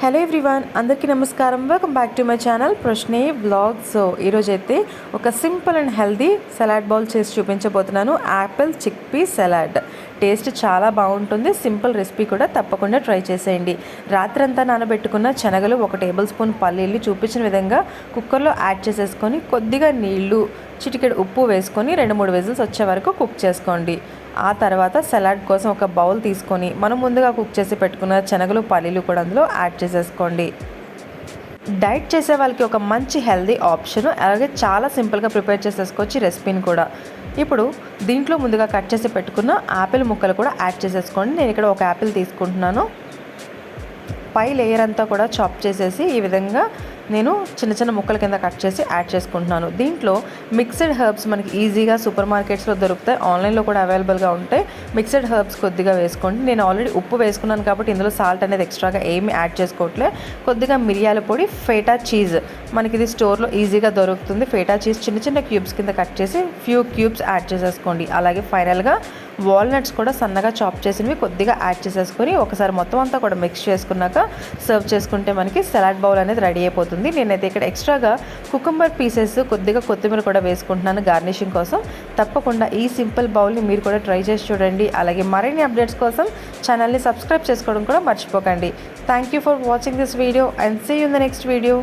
Hello everyone అందరికీ నమస్కారం. Welcome back to my channel ప్రశ్నే బ్లాగ్స్ సో ఈరోజు అయితే ఒక simple and healthy salad bowl చేసి చూపించబోతున్నాను. Apple chickpea salad. టేస్ట్ చాలా బాగుంటుంది. సింపుల్ రెసిపీ కూడా తప్పకుండా ట్రై చేసేయండి. రాత్రంతా నానబెట్టుకున్న శనగలు ఒక టేబుల్ స్పూన్ పల్లీలు చూపించిన విధంగా కుక్కర్లో యాడ్ చేసేసుకొని కొద్దిగా నీళ్ళు చిటికెడు ఉప్పు వేసుకొని రెండు మూడు విజిల్స్ వచ్చే వరకు కుక్ చేసుకోండి. ఆ తర్వాత సలాడ్ కోసం ఒక బౌల్ తీసుకొని మనం ముందుగా కుక్ చేసి పెట్టుకున్న శనగలు పల్లీలు కూడా అందులో యాడ్ చేసేసుకోండి. డైట్ చేసే వాళ్ళకి ఒక మంచి హెల్దీ ఆప్షన్ అలాగే చాలా సింపుల్గా ప్రిపేర్ చేసేసుకోవచ్చు రెసిపీని కూడా. ఇప్పుడు దీంట్లో ముందుగా కట్ చేసి పెట్టుకున్న యాపిల్ ముక్కలు కూడా యాడ్ చేసేసుకోండి. నేను ఇక్కడ ఒక యాపిల్ తీసుకుంటున్నాను. పై లేయర్ అంతా కూడా చాప్ చేసేసి ఈ విధంగా నేను చిన్న చిన్న ముక్కల కింద కట్ చేసి యాడ్ చేసుకుంటున్నాను. దీంట్లో మిక్స్డ్ హర్బ్స్ మనకి ఈజీగా సూపర్ మార్కెట్స్లో దొరుకుతాయి. ఆన్లైన్లో కూడా అవైలబుల్గా ఉంటాయి. మిక్స్డ్ హర్బ్స్ కొద్దిగా వేసుకోండి. నేను ఆల్రెడీ ఉప్పు వేసుకున్నాను కాబట్టి ఇందులో సాల్ట్ అనేది ఎక్స్ట్రాగా ఏమీ యాడ్ చేసుకోవట్లే. కొద్దిగా మిరియాల పొడి ఫేటా చీజ్. మనకి ఇది స్టోర్లో ఈజీగా దొరుకుతుంది. ఫేటా చీజ్ చిన్న చిన్న క్యూబ్స్ కింద కట్ చేసి ఫ్యూ క్యూబ్స్ యాడ్ చేసేసుకోండి. అలాగే ఫైనల్గా వాల్నట్స్ కూడా సన్నగా చాప్ చేసినవి కొద్దిగా యాడ్ చేసేసుకొని ఒకసారి మొత్తం అంతా కూడా మిక్స్ చేసుకున్నాక సర్వ్ చేసుకుంటే మనకి సలాడ్ బౌల్ అనేది రెడీ అయిపోతుంది. నేనైతే ఇక్కడ ఎక్స్ట్రాగా కుకుంబర్ పీసెస్ కొద్దిగా కొత్తిమీర కూడా వేసుకుంటున్నాను గార్నిషింగ్ కోసం. తప్పకుండా ఈ సింపుల్ బౌల్ని మీరు కూడా ట్రై చేసి చూడండి. అలాగే మరిన్ని అప్డేట్స్ కోసం ఛానల్ని సబ్స్క్రైబ్ చేసుకోవడం కూడా మర్చిపోకండి. Thank you for watching this video and see you in the next video